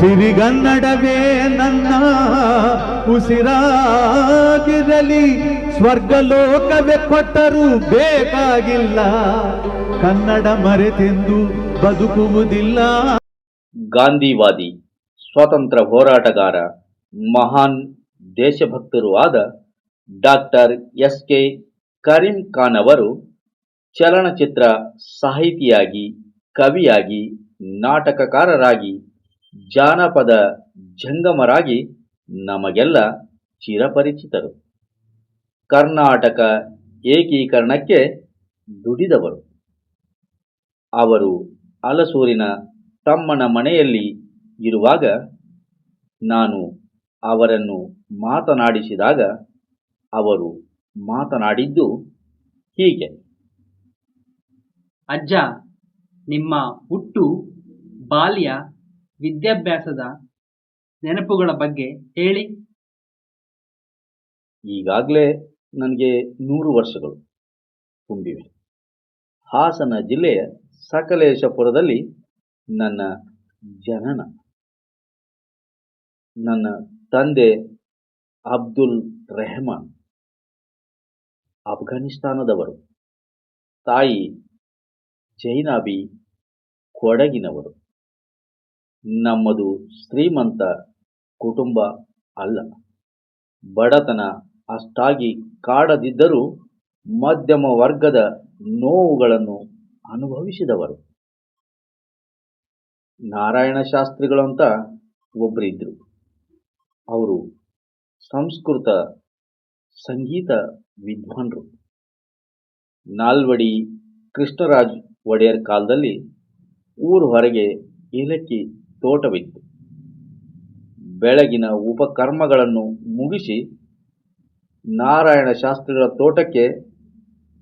ಸಿರಿಗನ್ನಡವೇ ನನ್ನ ಉಸಿರಾಗಿರಲಿ, ಸ್ವರ್ಗಲೋಕವೇ ಕೊಟ್ಟರೂ ಬೇಕಾಗಿಲ್ಲ. ಕನ್ನಡ ಮರೆತೆಂದು ಬದುಕುವುದಿಲ್ಲ. ಗಾಂಧಿವಾದಿ, ಸ್ವಾತಂತ್ರ್ಯ ಹೋರಾಟಗಾರ, ಮಹಾನ್ ದೇಶಭಕ್ತರು ಆದ doctor S K Karim Khan ಅವರು ಚಲನಚಿತ್ರ ಸಾಹಿತಿಯಾಗಿ, ಕವಿಯಾಗಿ, ನಾಟಕಕಾರರಾಗಿ ಜಾನಪದ ಜಂಗಮರಾಗಿ ನಮಗೆಲ್ಲ ಚಿರಪರಿಚಿತರು. ಕರ್ನಾಟಕ ಏಕೀಕರಣಕ್ಕೆ ದುಡಿದವರು. ಅವರು ಅಲಸೂರಿನ ತಮ್ಮನ ಮನೆಯಲ್ಲಿ ಇರುವಾಗ ನಾನು ಅವರನ್ನು ಮಾತನಾಡಿಸಿದಾಗ ಅವರು ಮಾತನಾಡಿದ್ದು ಹೀಗೆ. ಅಜ್ಜ, ನಿಮ್ಮ ಹುಟ್ಟು ಬಾಲ್ಯ ವಿದ್ಯಾಭ್ಯಾಸದ ನೆನಪುಗಳ ಬಗ್ಗೆ ಹೇಳಿ. ಈಗಾಗಲೇ ನನಗೆ ನೂರು ವರ್ಷಗಳು ತುಂಬಿವೆ. ಹಾಸನ ಜಿಲ್ಲೆಯ ಸಕಲೇಶಪುರದಲ್ಲಿ ನನ್ನ ಜನನ. ನನ್ನ ತಂದೆ ಅಬ್ದುಲ್ ರೆಹಮಾನ್. ಅಫ್ಘಾನಿಸ್ತಾನದವರು ತಾಯಿ ಜೈನಾಬಿ ಕೊಡಗಿನವರು. ನಮ್ಮದು ಶ್ರೀಮಂತ ಕುಟುಂಬ ಅಲ್ಲ. ಬಡತನ ಅಷ್ಟಾಗಿ ಕಾಡದಿದ್ದರೂ ಮಧ್ಯಮ ವರ್ಗದ ನೋವುಗಳನ್ನು ಅನುಭವಿಸಿದವರು. ನಾರಾಯಣ ಶಾಸ್ತ್ರಿಗಳು ಅಂತ ಒಬ್ಬರಿದ್ದರು ಅವರು ಸಂಸ್ಕೃತ ಸಂಗೀತ ವಿದ್ವಾಂಸರು ನಾಲ್ವಡಿ ಕೃಷ್ಣರಾಜ್ ಒಡೆಯರ್ ಕಾಲದಲ್ಲಿ ಊರು ಹೊರಗೆ ಏಲಕ್ಕಿ ತೋಟವಿತ್ತು. ಬೆಳಗಿನ ಉಪಕರ್ಮಗಳನ್ನು ಮುಗಿಸಿ ನಾರಾಯಣ ಶಾಸ್ತ್ರಿಗಳ ತೋಟಕ್ಕೆ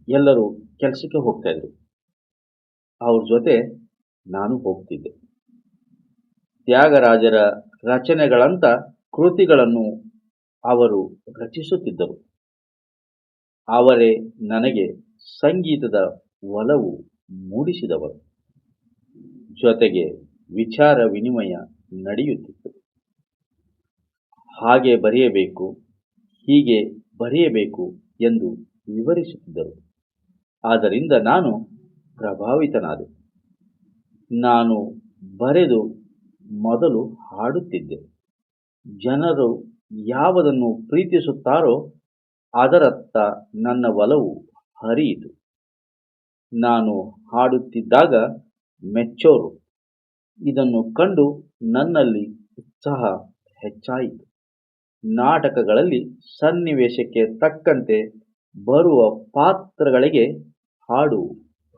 ಎಲ್ಲರೂ ಕೆಲಸಕ್ಕೆ ಹೋಗ್ತಾ ಇದ್ರು. ಅವ್ರ ಜೊತೆ ನಾನು ಹೋಗ್ತಿದ್ದೆ. ತ್ಯಾಗರಾಜರ ರಚನೆಗಳಂತ ಕೃತಿಗಳನ್ನು ಅವರು ರಚಿಸುತ್ತಿದ್ದರು. ಅವರೇ ನನಗೆ ಸಂಗೀತದ ಒಲವು ಮೂಡಿಸಿದವರು. ಜೊತೆಗೆ ವಿಚಾರ ವಿನಿಮಯ ನಡೆಯುತ್ತಿತ್ತು. ಹಾಗೆ ಬರೆಯಬೇಕು, ಹೀಗೆ ಬರೆಯಬೇಕು ಎಂದು ವಿವರಿಸುತ್ತಿದ್ದರು. ಆದ್ದರಿಂದ ನಾನು ಪ್ರಭಾವಿತನಾದೆ. ನಾನು ಬರೆದು ಮೊದಲು ಹಾಡುತ್ತಿದ್ದೆ. ಜನರು ಯಾವುದನ್ನು ಪ್ರೀತಿಸುತ್ತಾರೋ ಅದರತ್ತ ನನ್ನ ಒಲವು ಹರಿಯಿತು. ನಾನು ಹಾಡುತ್ತಿದ್ದಾಗ ಮೆಚ್ಚೋರು ಇದನ್ನು ಕಂಡು ನನ್ನಲ್ಲಿ ಉತ್ಸಾಹ ಹೆಚ್ಚಾಯಿತು. ನಾಟಕಗಳಲ್ಲಿ ಸನ್ನಿವೇಶಕ್ಕೆ ತಕ್ಕಂತೆ ಬರುವ ಪಾತ್ರಗಳಿಗೆ ಹಾಡು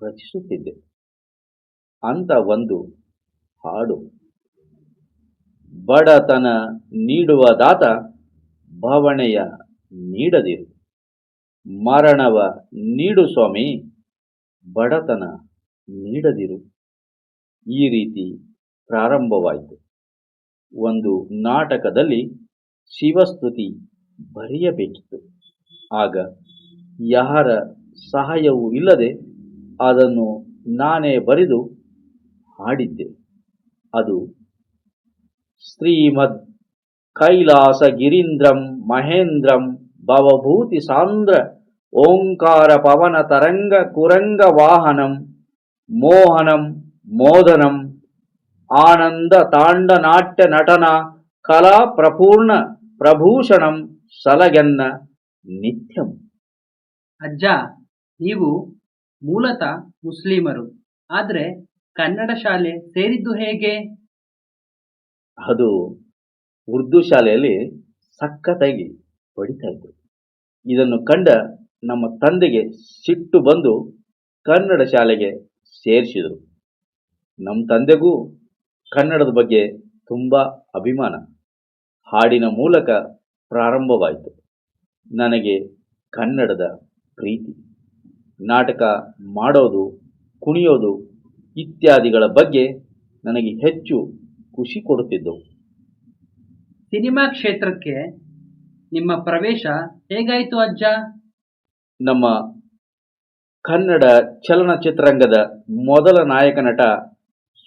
ರಚಿಸುತ್ತಿದ್ದೆ. ಅಂತ ಒಂದು ಹಾಡು. ಬಡತನ ನೀಡುವ ದಾತ ಭವಣೆಯ ನೀಡದಿರು. ಮರಣವ ನೀಡು ಸ್ವಾಮಿ, ಬಡತನ ನೀಡದಿರು. ಈ ರೀತಿ ಪ್ರಾರಂಭವಾಯಿತು. ಒಂದು ನಾಟಕದಲ್ಲಿ ಶಿವಸ್ತುತಿ ಬರೆಯಬೇಕಿತ್ತು. ಆಗ ಯಾರ ಸಹಾಯವೂ ಇಲ್ಲದೆ ಅದನ್ನು ನಾನೇ ಬರೆದು ಹಾಡಿದ್ದೆ. ಅದು ಶ್ರೀಮದ್ ಕೈಲಾಸ ಗಿರೀಂದ್ರಂ ಮಹೇಂದ್ರಂ ಭವಭೂತಿ ಸಾಂದ್ರ ಓಂಕಾರ ಪವನ ತರಂಗ ಕುರಂಗ ವಾಹನಂ ಮೋಹನಂ ಮೋದನಂ ಆನಂದ ತಾಂಡ ನಾಟ್ಯ ನಟನ ಕಲಾ ಪ್ರಪೂರ್ಣ ಪ್ರಭೂಷಣಂ ಸಲಗೆನ್ನ ನಿತ್ಯಂ. ಅಜ್ಜ ನೀವು ಮೂಲತಃ ಮುಸ್ಲಿಮರು ಆದರೆ ಕನ್ನಡ ಶಾಲೆ ಸೇರಿದ್ದು ಹೇಗೆ? ಅದು ಉರ್ದು ಶಾಲೆಯಲ್ಲಿ ಸಖತ್ತಾಗಿ ಹೊಡಿತಾ ಇದ್ರು ಇದನ್ನು ಕಂಡ ನಮ್ಮ ತಂದೆಗೆ ಸಿಟ್ಟು ಬಂದು ಕನ್ನಡ ಶಾಲೆಗೆ ಸೇರಿಸಿದರು. ನಮ್ಮ ತಂದೆಗೂ ಕನ್ನಡದ ಬಗ್ಗೆ ತುಂಬ ಅಭಿಮಾನ. ಹಾಡಿನ ಮೂಲಕ ಪ್ರಾರಂಭವಾಯಿತು. ನನಗೆ ಕನ್ನಡದ ಪ್ರೀತಿ. ನಾಟಕ ಮಾಡೋದು ಕುಣಿಯೋದು ಇತ್ಯಾದಿಗಳ ಬಗ್ಗೆ ನನಗೆ ಹೆಚ್ಚು ಖುಷಿ ಕೊಡುತ್ತಿದ್ದವು. ಸಿನಿಮಾ ಕ್ಷೇತ್ರಕ್ಕೆ ನಿಮ್ಮ ಪ್ರವೇಶ ಹೇಗಾಯಿತು ಅಜ್ಜ? ನಮ್ಮ ಕನ್ನಡ ಚಲನಚಿತ್ರರಂಗದ ಮೊದಲ ನಾಯಕ ನಟ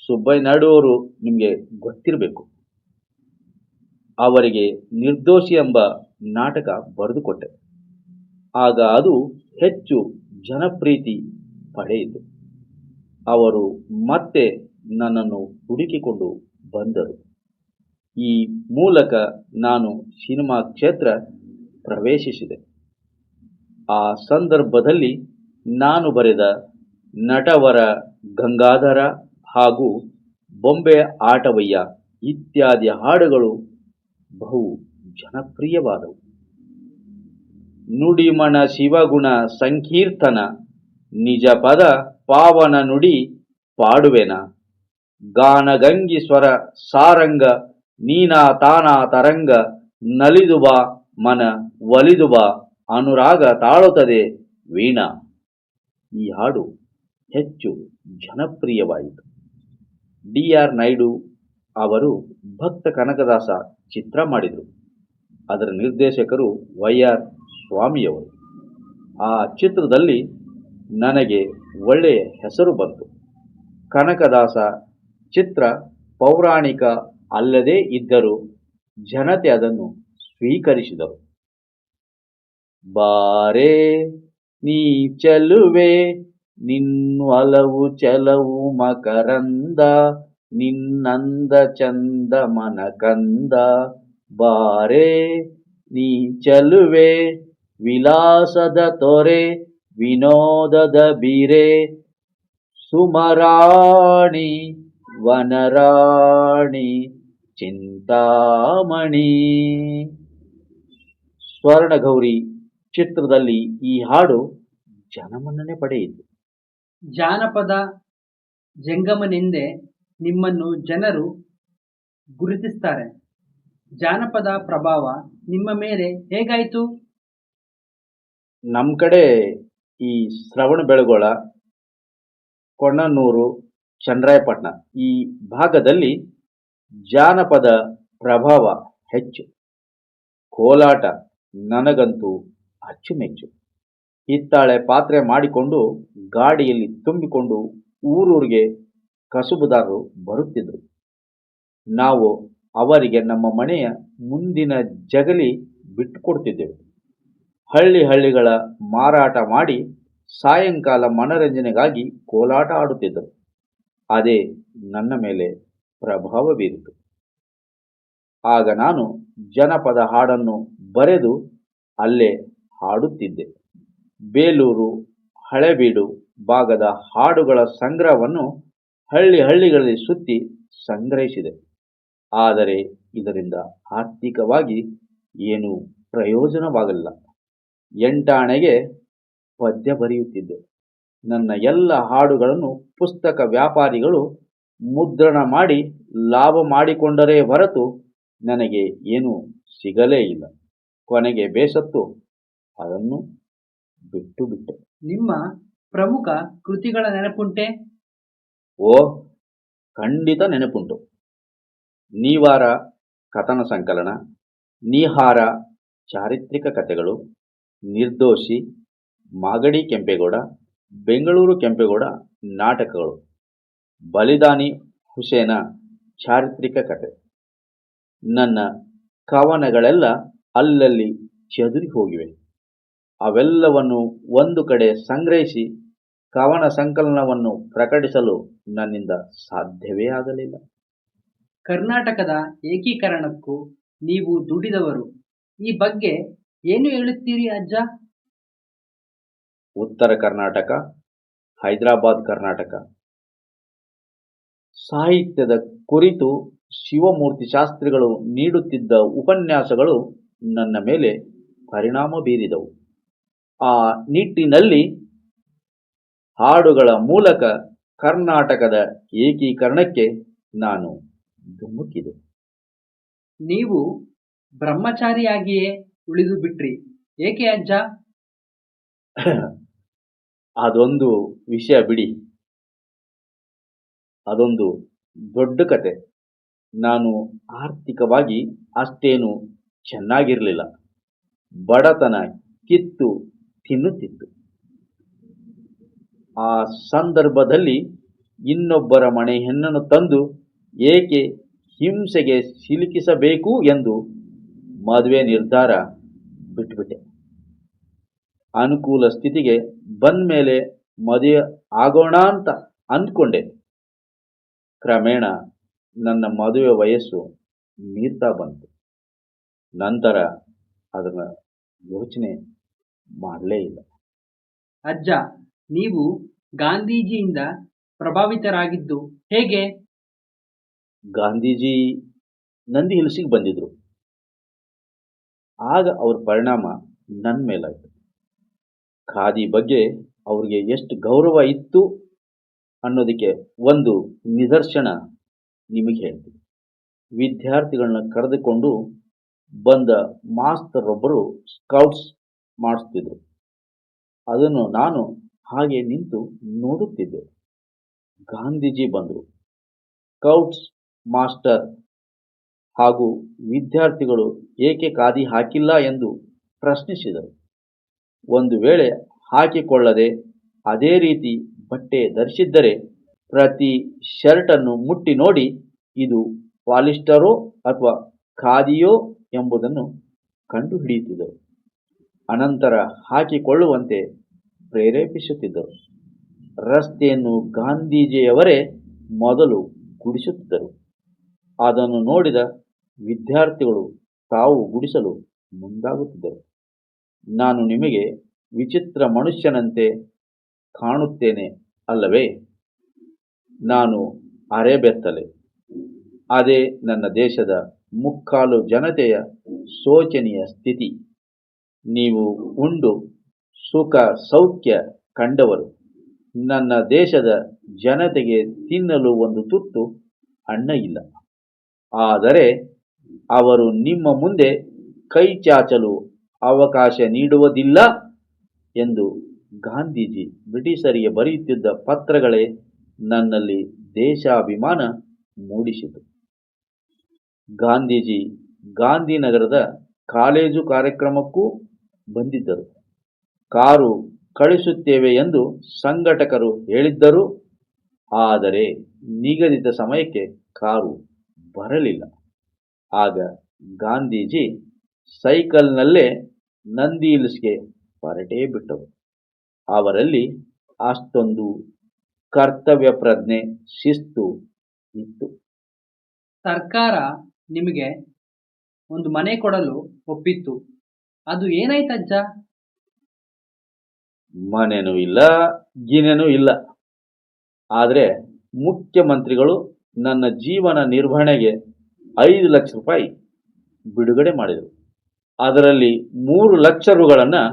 ಸುಬ್ಬಯ್ಯ ನಾಯ್ಡು ಅವರು ನಿಮಗೆ ಗೊತ್ತಿರಬೇಕು. ಅವರಿಗೆ ನಿರ್ದೋಷಿ ಎಂಬ ನಾಟಕ ಬರೆದುಕೊಟ್ಟೆ ಆಗ ಅದು ಹೆಚ್ಚು ಜನಪ್ರೀತಿ ಪಡೆಯಿತು. ಅವರು ಮತ್ತೆ ನನ್ನನ್ನು ಹುಡುಕಿಕೊಂಡು ಬಂದರು. ಈ ಮೂಲಕ ನಾನು ಸಿನಿಮಾ ಕ್ಷೇತ್ರ ಪ್ರವೇಶಿಸಿದೆ. ಆ ಸಂದರ್ಭದಲ್ಲಿ ನಾನು ಬರೆದ ನಟವರ ಗಂಗಾಧರ ಹಾಗೂ ಬೊಂಬೆ ಆಟವಯ್ಯ ಇತ್ಯಾದಿ ಹಾಡುಗಳು ಬಹು ಜನಪ್ರಿಯವಾದವು. ನುಡಿಮಣ ಶಿವಗುಣ ಸಂಕೀರ್ತನ ನಿಜ ಪದ ಪಾವನ ನುಡಿ ಪಾಡುವೆನ. ಗಾನಗಂಗಿ ಸ್ವರ ಸಾರಂಗ ನೀನಾ ತಾನಾ ತರಂಗ ನಲಿದು ಬಾ ಮನ ಒಲಿದು ಬಾ ಅನುರಾಗ ತಾಳುತ್ತದೆ ವೀಣಾ. ಈ ಹಾಡು ಹೆಚ್ಚು ಜನಪ್ರಿಯವಾಯಿತು. ಡಿ ಆರ್ ನಾಯ್ಡು ಅವರು ಭಕ್ತ ಕನಕದಾಸ ಚಿತ್ರ ಮಾಡಿದರು. ಅದರ ನಿರ್ದೇಶಕರು ವೈ ಆರ್ ಸ್ವಾಮಿಯವರು. ಆ ಚಿತ್ರದಲ್ಲಿ ನನಗೆ ಒಳ್ಳೆಯ ಹೆಸರು ಬಂತು. ಕನಕದಾಸ ಚಿತ್ರ ಪೌರಾಣಿಕ ಅಲ್ಲದೇ ಇದ್ದರೂ ಜನತೆ ಅದನ್ನು ಸ್ವೀಕರಿಸಿದರು. ಬಾರೆ, ನೀ ಚೆಲುವೆ ನಿನ್ನೊಲವು ಚೆಲವು ಮಕರಂದ, ನಿನ್ನಂದ ಚಂದ ಮನಕಂದ. ಬಾರೆ, ನೀ ಚಲುವೆ, ವಿಲಾಸದ ತೊರೆ, ವಿನೋದದ ಬೀರೆ. ಸುಮರಾಣಿ, ವನರಾಣಿ, ಚಿಂತಾಮಣಿ. ಸ್ವರ್ಣಗೌರಿ ಚಿತ್ರದಲ್ಲಿ ಈ ಹಾಡು ಜನಮನ್ನಣೆ ಪಡೆಯಿತು. ಜಾನಪದ ಜಂಗಮನೆಂದೇ ನಿಮ್ಮನ್ನು ಜನರು ಗುರುತಿಸ್ತಾರೆ. ಜಾನಪದ ಪ್ರಭಾವ ನಿಮ್ಮ ಮೇಲೆ ಹೇಗಾಯಿತು? ನಮ್ಮ ಕಡೆ ಈ ಶ್ರವಣ ಬೆಳಗೊಳ ಕೊಣ್ಣನೂರು ಚಂದ್ರಾಯಪಟ್ಟಣ ಈ ಭಾಗದಲ್ಲಿ ಜಾನಪದ ಪ್ರಭಾವ ಹೆಚ್ಚು. ಕೋಲಾಟ ನನಗಂತೂ ಅಚ್ಚುಮೆಚ್ಚು. ಹಿತ್ತಾಳೆ ಪಾತ್ರೆ ಮಾಡಿಕೊಂಡು ಗಾಡಿಯಲ್ಲಿ ತುಂಬಿಕೊಂಡು ಊರೂರಿಗೆ ಕಸುಬುದಾರರು ಬರುತ್ತಿದ್ದರು. ನಾವು ಅವರಿಗೆ ನಮ್ಮ ಮನೆಯ ಮುಂದಿನ ಜಗಲಿ ಬಿಟ್ಟುಕೊಡ್ತಿದ್ದೆವು. ಹಳ್ಳಿ ಹಳ್ಳಿಗಳ ಮಾರಾಟ ಮಾಡಿ ಸಾಯಂಕಾಲ ಮನರಂಜನೆಗಾಗಿ ಕೋಲಾಟ ಆಡುತ್ತಿದ್ದರು. ಅದೇ ನನ್ನ ಮೇಲೆ ಪ್ರಭಾವ ಬೀರಿತು. ಆಗ ನಾನು ಜನಪದ ಹಾಡನ್ನು ಬರೆದು ಅಲ್ಲೇ ಹಾಡುತ್ತಿದ್ದೆ. ಬೇಲೂರು, ಹಳೆಬೀಡು ಭಾಗದ ಹಾಡುಗಳ ಸಂಗ್ರಹವನ್ನು ಹಳ್ಳಿ ಹಳ್ಳಿಗಳಲ್ಲಿ ಸುತ್ತಿ ಸಂಗ್ರಹಿಸಿದೆ. ಆದರೆ ಇದರಿಂದ ಆರ್ಥಿಕವಾಗಿ ಏನು ಪ್ರಯೋಜನವಾಗಲಿಲ್ಲ. ಎಂಟಾಣೆಗೆ ಪದ್ಯ ಬರೆಯುತ್ತಿದ್ದೆ. ನನ್ನ ಎಲ್ಲ ಹಾಡುಗಳನ್ನು ಪುಸ್ತಕ ವ್ಯಾಪಾರಿಗಳು ಮುದ್ರಣ ಮಾಡಿ ಲಾಭ ಮಾಡಿಕೊಂಡರೇ ಹೊರತು ನನಗೆ ಏನೂ ಸಿಗಲೇ ಇಲ್ಲ. ಕೊನೆಗೆ ಬೇಸತ್ತು. ಅದನ್ನು ಬಿಟ್ಟು ಬಿಟ್ಟೆ. ನಿಮ್ಮ ಪ್ರಮುಖ ಕೃತಿಗಳ ನೆನಪುಂಟೆ? ಓ ಖಂಡಿತ ನೆನಪುಂಟು. ನೀವಾರ ಕಥನ ಸಂಕಲನ ನೀಹಾರ ಚಾರಿತ್ರಿಕ ಕಥೆಗಳು ನಿರ್ದೋಷಿ ಮಾಗಡಿ ಕೆಂಪೇಗೌಡ ಬೆಂಗಳೂರು ಕೆಂಪೇಗೌಡ ನಾಟಕಗಳು. ಬಲಿದಾನಿ ಹುಸೇನ ಚಾರಿತ್ರಿಕ ಕತೆ ನನ್ನ ಕವನಗಳೆಲ್ಲ ಅಲ್ಲಲ್ಲಿ ಚದುರಿ ಹೋಗಿವೆ. ಅವೆಲ್ಲವನ್ನು ಒಂದು ಕಡೆ ಸಂಗ್ರಹಿಸಿ ಕವನ ಸಂಕಲನವನ್ನು ಪ್ರಕಟಿಸಲು ನನ್ನಿಂದ ಸಾಧ್ಯವೇ ಆಗಲಿಲ್ಲ. ಕರ್ನಾಟಕದ ಏಕೀಕರಣಕ್ಕೂ ನೀವು ದುಡಿದವರು. ಈ ಬಗ್ಗೆ ಏನು ಹೇಳುತ್ತೀರಿ ಅಜ್ಜ? ಉತ್ತರ ಕರ್ನಾಟಕ ಹೈದರಾಬಾದ್ ಕರ್ನಾಟಕ. ಸಾಹಿತ್ಯದ ಕುರಿತು ಶಿವಮೂರ್ತಿ ಶಾಸ್ತ್ರಿಗಳು ನೀಡುತ್ತಿದ್ದ ಉಪನ್ಯಾಸಗಳು ನನ್ನ ಮೇಲೆ ಪರಿಣಾಮ ಬೀರಿದವು. ಆ ನಿಟ್ಟಿನಲ್ಲಿ ಹಾಡುಗಳ ಮೂಲಕ ಕರ್ನಾಟಕದ ಏಕೀಕರಣಕ್ಕೆ ನಾನು ಧುಮುಕಿದೆ. ನೀವು ಬ್ರಹ್ಮಚಾರಿಯಾಗಿಯೇ ಉಳಿದು ಬಿಟ್ರಿ. ಏಕೆ ಅಜ್ಜ ಅದೊಂದು ವಿಷಯ ಬಿಡಿ. ಅದೊಂದು ದೊಡ್ಡ ಕತೆ. ನಾನು ಆರ್ಥಿಕವಾಗಿ ಅಷ್ಟೇನು ಚೆನ್ನಾಗಿರಲಿಲ್ಲ. ಬಡತನ ಕಿತ್ತು ತಿನ್ನುತ್ತಿತ್ತು ಆ ಸಂದರ್ಭದಲ್ಲಿ ಇನ್ನೊಬ್ಬರ ಮನೆ ಹೆಣ್ಣನ್ನು ತಂದು ಏಕೆ ಹಿಂಸೆಗೆ ಸಿಲುಕಿಸಬೇಕು ಎಂದು ಮದುವೆ ನಿರ್ಧಾರ ಬಿಟ್ಬಿಟ್ಟೆ ಅನುಕೂಲ ಸ್ಥಿತಿಗೆ ಬಂದ ಮೇಲೆ ಮದುವೆ ಆಗೋಣ ಅಂತ ಅಂದ್ಕೊಂಡೆ. ಕ್ರಮೇಣ ನನ್ನ ಮದುವೆ ವಯಸ್ಸು ಮೀರ್ತಾ ಬಂತು. ನಂತರ ಅದನ್ನು ಯೋಚನೆ ಮಾಡಲೇ ಇಲ್ಲ. ಅಜ್ಜ ನೀವು ಗಾಂಧೀಜಿಯಿಂದ ಪ್ರಭಾವಿತರಾಗಿದ್ದು ಹೇಗೆ? ಗಾಂಧೀಜಿ ನಂದಿ ಹಿಲ್ಸಿಗೆ ಬಂದಿದ್ರು. ಆಗ ಅವ್ರ ಪರಿಣಾಮ ನನ್ನ ಮೇಲಾಯಿತು. ಖಾದಿ ಬಗ್ಗೆ ಅವ್ರಿಗೆ ಎಷ್ಟು ಗೌರವ ಇತ್ತು ಅನ್ನೋದಕ್ಕೆ ಒಂದು ನಿದರ್ಶನ ನಿಮಗೆ ಹೇಳ್ತೀನಿ. ವಿದ್ಯಾರ್ಥಿಗಳನ್ನ ಕರೆದುಕೊಂಡು ಬಂದ ಮಾಸ್ತರೊಬ್ಬರು ಸ್ಕೌಟ್ಸ್ ಮಾಡಿಸ್ತಿದ್ರು. ಅದನ್ನು ನಾನು ಹಾಗೆ ನಿಂತು ನೋಡುತ್ತಿದ್ದೆ. ಗಾಂಧೀಜಿ ಬಂದರು. ಸ್ಕೌಟ್ಸ್ ಮಾಸ್ಟರ್ ಹಾಗೂ ವಿದ್ಯಾರ್ಥಿಗಳು ಏಕೆ ಖಾದಿ ಹಾಕಿಲ್ಲ ಎಂದು ಪ್ರಶ್ನಿಸಿದರು. ಒಂದು ವೇಳೆ ಹಾಕಿಕೊಳ್ಳದೆ ಅದೇ ರೀತಿ ಬಟ್ಟೆ ಧರಿಸಿದ್ದರೆ ಪ್ರತಿ ಶರ್ಟನ್ನು ಮುಟ್ಟಿ ನೋಡಿ ಇದು ಪಾಲಿಸ್ಟರೋ ಅಥವಾ ಖಾದಿಯೋ ಎಂಬುದನ್ನು ಕಂಡುಹಿಡಿಯುತ್ತಿದ್ದರು. ಅನಂತರ ಹಾಕಿಕೊಳ್ಳುವಂತೆ ಪ್ರೇರೇಪಿಸುತ್ತಿದ್ದರು. ರಸ್ತೆಯನ್ನು ಗಾಂಧೀಜಿಯವರೇ ಮೊದಲು ಗುಡಿಸುತ್ತಿದ್ದರು. ಅದನ್ನು ನೋಡಿದ ವಿದ್ಯಾರ್ಥಿಗಳು ತಾವು ಗುಡಿಸಲು ಮುಂದಾಗುತ್ತಿದ್ದರು. ನಾನು ನಿಮಗೆ ವಿಚಿತ್ರ ಮನುಷ್ಯನಂತೆ ಕಾಣುತ್ತೇನೆ ಅಲ್ಲವೇ? ನಾನು ಅರೆಬೆತ್ತಲೆ. ಅದೇ ನನ್ನ ದೇಶದ ಮುಕ್ಕಾಲು ಜನತೆಯ ಶೋಚನೀಯ ಸ್ಥಿತಿ. ನೀವು ಉಂಡು ಸುಖ ಸೌಖ್ಯ ಕಂಡವರು. ನನ್ನ ದೇಶದ ಜನತೆಗೆ ತಿನ್ನಲು ಒಂದು ತುತ್ತು ಅನ್ನ ಇಲ್ಲ. ಆದರೆ ಅವರು ನಿಮ್ಮ ಮುಂದೆ ಕೈ ಚಾಚಲು ಅವಕಾಶ ನೀಡುವುದಿಲ್ಲ ಎಂದು ಗಾಂಧೀಜಿ ಬ್ರಿಟಿಷರಿಗೆ ಬರೆಯುತ್ತಿದ್ದ ಪತ್ರಗಳೇ ನನ್ನಲ್ಲಿ ದೇಶಾಭಿಮಾನ ಮೂಡಿಸಿತು. ಗಾಂಧೀಜಿ ಗಾಂಧಿನಗರದ ಕಾಲೇಜು ಕಾರ್ಯಕ್ರಮಕ್ಕೂ ಬಂದಿದ್ದರು. ಕಾರು ಕಳಿಸುತ್ತೇವೆ ಎಂದು ಸಂಘಟಕರು ಹೇಳಿದ್ದರು. ಆದರೆ ನಿಗದಿತ ಸಮಯಕ್ಕೆ ಕಾರು ಬರಲಿಲ್ಲ. ಆಗ ಗಾಂಧೀಜಿ ಸೈಕಲ್ನಲ್ಲೇ ನಂದಿ ಹಿಲ್ಸ್ಗೆ ಹೊರಟೇ ಬಿಟ್ಟರು. ಅವರಲ್ಲಿ ಅಷ್ಟೊಂದು ಕರ್ತವ್ಯ ಪ್ರಜ್ಞೆ, ಶಿಸ್ತು ಇತ್ತು. ಸರ್ಕಾರ ನಿಮಗೆ ಒಂದು ಮನೆ ಕೊಡಲು ಒಪ್ಪಿತ್ತು. ಅದು ಏನಾಯ್ತಜ್ಜ ಮನೆನೂ ಇಲ್ಲ ಗಿನೆನೂ ಇಲ್ಲ. ಆದರೆ ಮುಖ್ಯಮಂತ್ರಿಗಳು ನನ್ನ ಜೀವನ ನಿರ್ವಹಣೆಗೆ ಐದು ಲಕ್ಷ ರೂಪಾಯಿ ಬಿಡುಗಡೆ ಮಾಡಿದರು. ಅದರಲ್ಲಿ ಮೂರು ಲಕ್ಷ ರುಗಳನ್ನು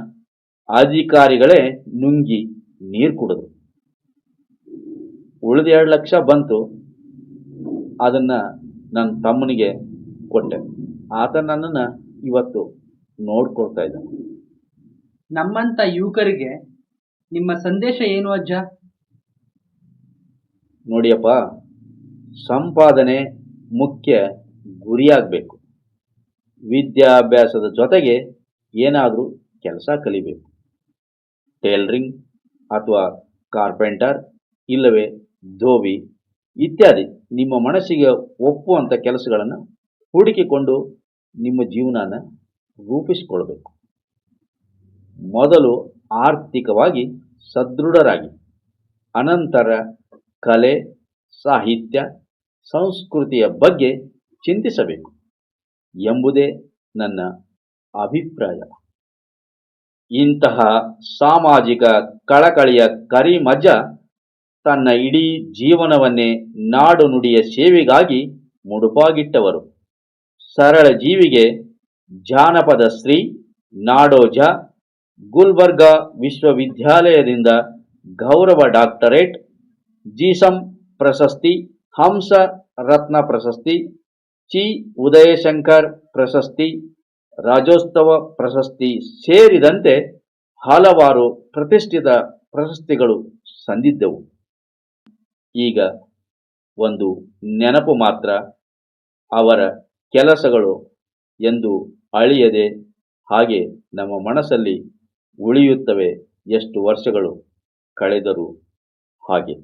ಅಧಿಕಾರಿಗಳೇ ನುಂಗಿ ನೀರು ಕುಡಿದ್ರು. ಉಳಿದ ಎರಡು ಲಕ್ಷ ಬಂತು. ಅದನ್ನು ನನ್ನ ತಮ್ಮನಿಗೆ ಕೊಟ್ಟೆ. ಆತ ನನ್ನನ್ನು ಇವತ್ತು ನೋಡ್ಕೊಳ್ತಾ ಇದ್ದಾನೆ. ನಮ್ಮಂತ ಯುವಕರಿಗೆ ನಿಮ್ಮ ಸಂದೇಶ ಏನು ಅಜ್ಜ? ನೋಡಿಯಪ್ಪ ಸಂಪಾದನೆ ಮುಖ್ಯ ಗುರಿಯಾಗಬೇಕು. ವಿದ್ಯಾಭ್ಯಾಸದ ಜೊತೆಗೆ ಏನಾದರೂ ಕೆಲಸ ಕಲಿಬೇಕು. ಟೇಲರಿಂಗ್ ಅಥವಾ ಕಾರ್ಪೆಂಟರ್ ಇಲ್ಲವೇ ಧೋಬಿ ಇತ್ಯಾದಿ ನಿಮ್ಮ ಮನಸ್ಸಿಗೆ ಒಪ್ಪುವಂಥ ಕೆಲಸಗಳನ್ನು ಹುಡುಕಿಕೊಂಡು ನಿಮ್ಮ ಜೀವನನ ರೂಪಿಸಿಕೊಳ್ಬೇಕು. ಮೊದಲು ಆರ್ಥಿಕವಾಗಿ ಸದೃಢರಾಗಿ. ಅನಂತರ ಕಲೆ, ಸಾಹಿತ್ಯ, ಸಂಸ್ಕೃತಿಯ ಬಗ್ಗೆ ಚಿಂತಿಸಬೇಕು ಎಂಬುದೇ ನನ್ನ ಅಭಿಪ್ರಾಯ. ಇಂತಹ ಸಾಮಾಜಿಕ ಕಳಕಳಿಯ ಕರಿಮಜ ತನ್ನ ಇಡೀ ಜೀವನವನ್ನೇ ನಾಡು ನುಡಿಯ ಸೇವೆಗಾಗಿ ಮುಡುಪಾಗಿಟ್ಟವರು. ಸರಳ ಜೀವಿಗೆ ಜಾನಪದ ಶ್ರೀ ನಾಡೋಜ ಗುಲ್ಬರ್ಗ ವಿಶ್ವವಿದ್ಯಾಲಯದಿಂದ ಗೌರವ ಡಾಕ್ಟರೇಟ್, ಜಿಸಂ ಪ್ರಶಸ್ತಿ, ಹಂಸ ರತ್ನ ಪ್ರಶಸ್ತಿ, ಚಿ ಉದಯಶಂಕರ್ ಪ್ರಶಸ್ತಿ, ರಾಜ್ಯೋತ್ಸವ ಪ್ರಶಸ್ತಿ ಸೇರಿದಂತೆ ಹಲವಾರು ಪ್ರತಿಷ್ಠಿತ ಪ್ರಶಸ್ತಿಗಳು ಸಂದಿದ್ದವು. ಈಗ ಒಂದು ನೆನಪು ಮಾತ್ರ ಅವರ ಕೆಲಸಗಳು ಎಂದು ಅಳಿಯದೆ ಹಾಗೆ ನಮ್ಮ ಮನಸ್ಸಲ್ಲಿ ಉಳಿಯುತ್ತವೆ ಎಷ್ಟು ವರ್ಷಗಳು ಕಳೆದರೂ ಹಾಗೆ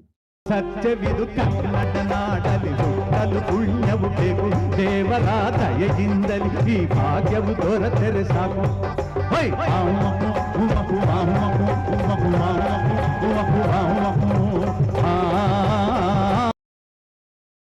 ಸತ್ಯವಿದು ಕನ್ನಡ ನಾಡಲಿದು ಅದು ಪುಣ್ಯವು ಬೇಕು ದೇವರ ದಯೆಯಿಂದಲಿ ಈ ಭಾಗ್ಯವು ದೊರೆತರೆ ಸಾಕು ಹೈ